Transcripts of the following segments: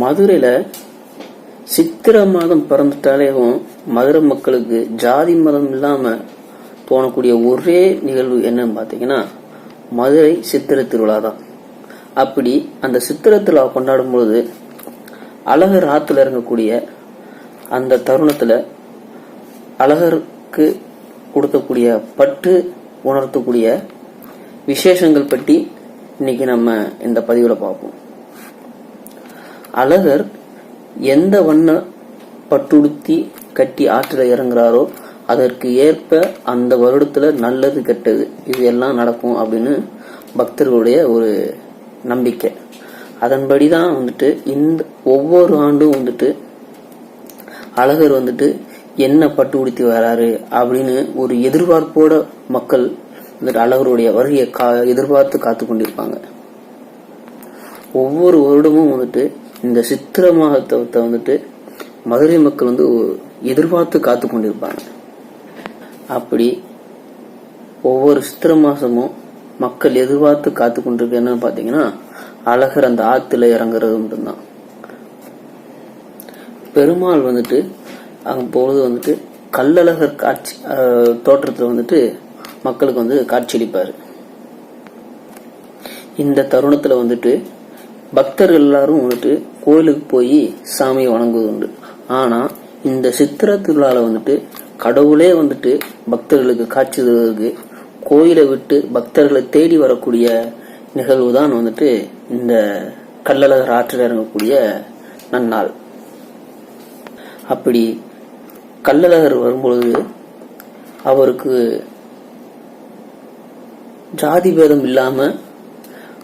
மதுரையில் சித்திரை மாதம் பிறந்துட்டாலேவும் மதுரை மக்களுக்கு ஜாதி மதம் இல்லாமல் தோணக்கூடிய ஒரே நிகழ்வு என்னன்னு பார்த்தீங்கன்னா மதுரை சித்திரை திருவிழா தான் அப்படி அந்த சித்திரை திருவிழா கொண்டாடும் பொழுது அழகர் ஆற்றுல இறங்கக்கூடிய அந்த தருணத்தில் அழகருக்கு கொடுக்கக்கூடிய பட்டு உணர்த்தக்கூடிய விசேஷங்கள் பற்றி இன்னைக்கு நம்ம இந்த பதிவில் பார்ப்போம். அழகர் எந்த வண்ண பட்டுடுத்தி கட்டி ஆற்றில் இறங்குறாரோ அதற்கு ஏற்ப அந்த வருடத்துல நல்லது கெட்டது. இது எல்லாம் நடக்கும் அப்படின்னு பக்தர்களுடைய ஒரு நம்பிக்கை. அதன்படி தான் வந்துட்டு இந்த ஒவ்வொரு ஆண்டும் வந்துட்டு அழகர் வந்துட்டு என்ன பட்டு உடுத்தி வராரு அப்படின்னு ஒரு எதிர்பார்ப்போட மக்கள் வந்துட்டு அழகருடைய வருகையை கா எதிர்பார்த்து காத்து கொண்டிருப்பாங்க ஒவ்வொரு வருடமும் வந்துட்டு இந்த சித்திர மாதத்தை வந்துட்டு மதுரை மக்கள் வந்து எதிர்பார்த்து காத்து கொண்டிருப்பாங்க. அப்படி ஒவ்வொரு சித்திர மாசமும் மக்கள் எதிர்பார்த்து காத்து கொண்டிருக்க என்னன்னு பாத்தீங்கன்னா அழகர் அந்த ஆத்துல இறங்குறது மட்டும்தான். பெருமாள் வந்துட்டு அங்க பொழுது வந்துட்டு கல்லழகர் காட்சி தோற்றத்தில் வந்துட்டு மக்களுக்கு வந்து காட்சியளிப்பார் இந்த தருணத்தில் வந்துட்டு பக்தர்கள் எல்லாரும் வந்துட்டு கோயிலுக்கு போய் சாமியை வணங்குவது உண்டு ஆனா இந்த சித்திர திருவிழால வந்துட்டு கடவுளே வந்துட்டு பக்தர்களுக்கு காட்சி தருவதற்கு கோயிலை விட்டு பக்தர்களை தேடி வரக்கூடிய நிகழ்வு தான் வந்துட்டு இந்த கள்ளழகர் ஆற்றில் இறங்கக்கூடிய நன்னாள். அப்படி கள்ளழகர் வரும்பொழுது அவருக்கு ஜாதி பேதம் இல்லாம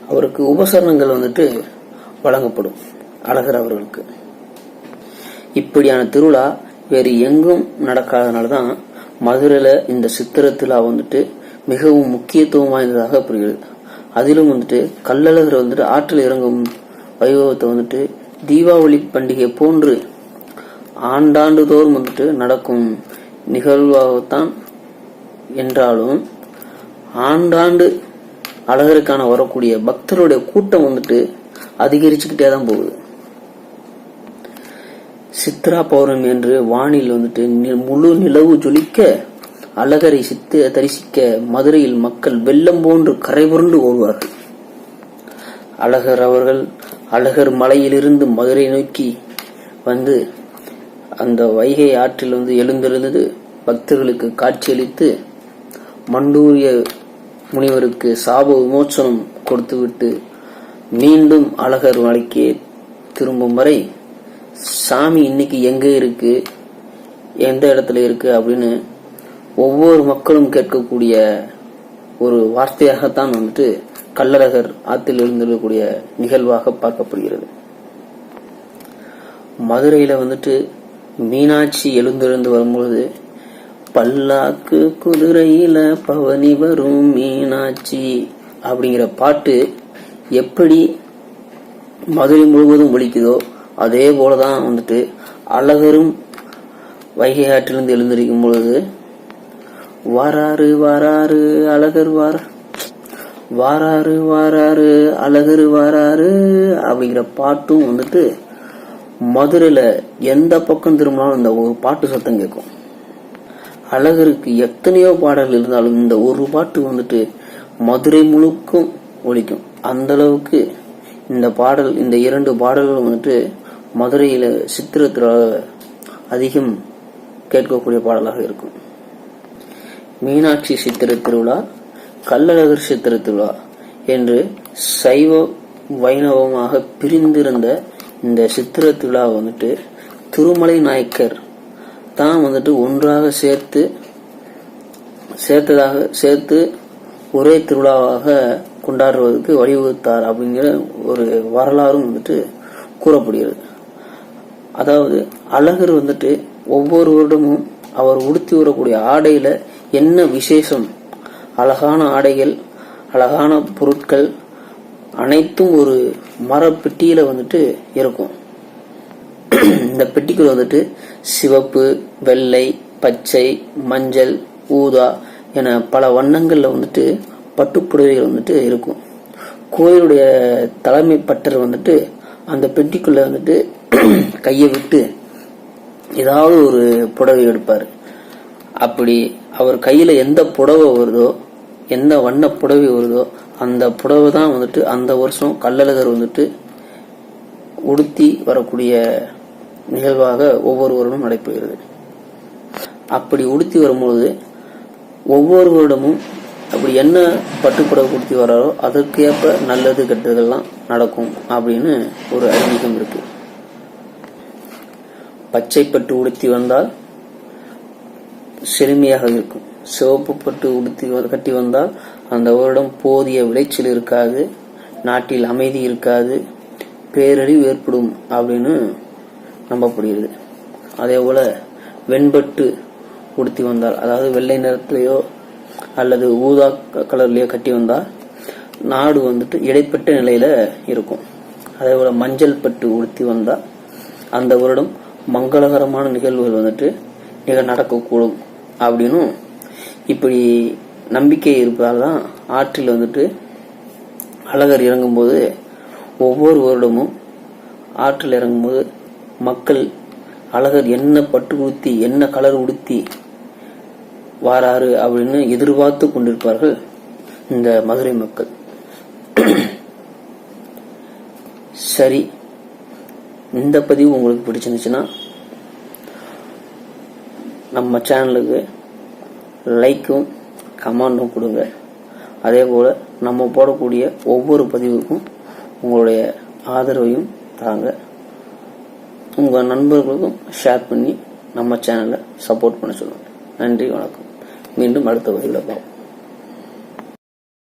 அவருக்கு உபசரணங்கள் வந்துட்டு வழங்கப்படும். அழகர் அவர்களுக்கு இப்படியான திருவிழா வேறு எங்கும் நடக்காதனால தான் மதுரையில் இந்த சித்திர திருவிழா வந்துட்டு மிகவும் முக்கியத்துவம் வாய்ந்ததாக புரிகிறது. அதிலும் வந்துட்டு கல்லழகர் வந்துட்டு ஆற்றில் இறங்கும் வைபவத்தை வந்துட்டு தீபாவளி பண்டிகை போன்று ஆண்டாண்டு தோறும் வந்துட்டு நடக்கும் நிகழ்வாகத்தான் என்றாலும் ஆண்டாண்டு அழகருக்கான வரக்கூடிய பக்தருடைய கூட்டம் வந்துட்டு அதிகரிச்சுக்கிட்டே தான் போகுது. சித்ரா பௌர்ணமி என்று வானில் வந்துட்டு நி- முழு நிலவு ஜொலிக்க அழகரை சித்து தரிசிக்க மதுரையில் மக்கள் வெள்ளம் போன்று கரைபுரண்டு ஓடுவார்கள். அழகர் அவர்கள் அழகர் மலையிலிருந்து மதுரை நோக்கி வந்து அந்த வைகை ஆற்றில் வந்து எழுந்தெழுந்தது. பக்தர்களுக்கு காட்சியளித்து மண்டூரிய முனிவருக்கு சாப விமோச்சனம் கொடுத்துவிட்டு மீண்டும் அழகர் மலைக்கே திரும்பும் வரை சாமி இன்னைக்கு எங்க இருக்கு? எந்த இடத்துல இருக்கு அப்படின்னு ஒவ்வொரு மக்களும் கேட்கக்கூடிய ஒரு வார்த்தையாகத்தான் வந்துட்டு கல்லழகர் ஆற்றில் எழுந்திருக்கக்கூடிய நிகழ்வாக பார்க்கப்படுகிறது. மதுரையில வந்துட்டு மீனாட்சி எழுந்தெழுந்து வரும்பொழுது பல்லாக்கு குதிரையில பவனி வரும் மீனாட்சி அப்படிங்கிற பாட்டு எப்படி மதுரை முழுவதும் ஒலிக்குதோ அதே போலதான் வந்துட்டு அழகரும் வைகை ஆற்றிலிருந்து எழுந்திருக்கும் பொழுது வாராரு வாராரு அழகர் வார வாராரு வாராறு அழகர் வாராறு அப்படிங்கிற பாட்டும் வந்துட்டு மதுரையில் எந்த பக்கம் திரும்பினாலும் இந்த ஒரு பாட்டு சத்தம் கேட்கும். அழகருக்கு எத்தனையோ பாடல்கள் இருந்தாலும் இந்த ஒரு பாட்டு வந்துட்டு மதுரை முழுக்கும் ஒலிக்கும். அந்த அளவுக்கு இந்த பாடல் இந்த இரண்டு பாடல்களும் வந்துட்டு மதுரையில் சித்திரத்தில் அதிகம் கேட்கக்கூடிய பாடலாக இருக்கும். மீனாட்சி சித்திர திருவிழா கள்ளழகர் சித்திர திருவிழா என்று சைவ வைணவமாக பிரிந்திருந்த இந்த சித்திர திருவிழா வந்துட்டு திருமலை நாயக்கர் தான் வந்துட்டு ஒன்றாக சேர்த்து சேர்த்ததாக சேர்த்து ஒரே திருவிழாவாக கொண்டாடுவதற்கு வழிவகுத்தார் அப்படிங்கிற ஒரு வரலாறும் வந்துட்டு கூறப்படுகிறது. அதாவது அழகர் வந்துட்டு ஒவ்வொரு வருடமும் அவர் உடுத்தி வரக்கூடிய ஆடையில என்ன விசேஷம்? அழகான ஆடைகள் அழகான பொருட்கள் அனைத்தும் ஒரு மரப்பெட்டியில வந்துட்டு இருக்கும். இந்த பெட்டிக்குள் வந்துட்டு சிவப்பு வெள்ளை பச்சை மஞ்சள் ஊதா என பல வண்ணங்கள்ல வந்துட்டு பட்டுப்புடவைகள் வந்துட்டு இருக்கும். கோயிலுடைய தலைமை பட்டர் வந்துட்டு அந்த பெட்டிக்குள்ள வந்துட்டு கையை விட்டு ஏதாவது ஒரு புடவை எடுப்பார். அப்படி அவர் கையில எந்த புடவை வருதோ எந்த வண்ண புடவை வருதோ அந்த புடவை தான் வந்துட்டு அந்த வருஷம் கள்ளழகர் வந்துட்டு உடுத்தி வரக்கூடிய நிகழ்வாக ஒவ்வொரு வருடமும் நடைபெறுகிறது. அப்படி உடுத்தி வரும்பொழுது ஒவ்வொரு வருடமும் அப்படி என்ன பட்டுப்புடவை உடுத்தி வராரோ அதற்கேற்ப நல்லது கெட்டதெல்லாம் நடக்கும் அப்படின்னு ஒரு ஐதீகம் இருக்கு. பச்சை பட்டு உடுத்தி வந்தால் செழுமையாக இருக்கும். சிவப்பு பட்டு உடுத்தி கட்டி வந்தால் அந்த வருடம் போதிய விளைச்சல் இருக்காது நாட்டில் அமைதி இருக்காது பேரழிவு ஏற்படும் அப்படின்னு நம்பப்படுகிறது. அதே போல வெண்பட்டு உடுத்தி வந்தால் அதாவது வெள்ளை நிறத்திலேயோ அல்லது ஊதா கலர்லயோ கட்டி வந்தால் நாடு வந்துட்டு இடைப்பட்ட நிலையில இருக்கும். அதே போல மஞ்சள் பட்டு உடுத்தி வந்தால் அந்த வருடம் மங்களகரமான நிகழ்வுகள் வந்துட்டு நிக நடக்கக்கூடும் அப்படின்னும் இப்படி நம்பிக்கை இருப்பதால் தான் ஆற்றில் வந்துட்டு அழகர் இறங்கும்போது ஒவ்வொரு வருடமும் ஆற்றில் இறங்கும்போது மக்கள் அழகர் என்ன பட்டு உடுத்தி என்ன கலர் உடுத்தி வாராரு அப்படின்னு எதிர்பார்த்து கொண்டிருப்பார்கள் இந்த மதுரை மக்கள். சரி இந்த பதிவு உங்களுக்கு பிடிச்சிருந்துச்சுன்னா நம்ம சேனலுக்கு லைக்கும் கமெண்டும் கொடுங்க. அதே போல் நம்ம போடக்கூடிய ஒவ்வொரு பதிவுக்கும் உங்களுடைய ஆதரவையும் தாங்க. உங்கள் நண்பர்களுக்கும் ஷேர் பண்ணி நம்ம சேனலை சப்போர்ட் பண்ண சொல்லுங்கள் நன்றி வணக்கம். மீண்டும் அடுத்த வகையில் பார்ப்போம்.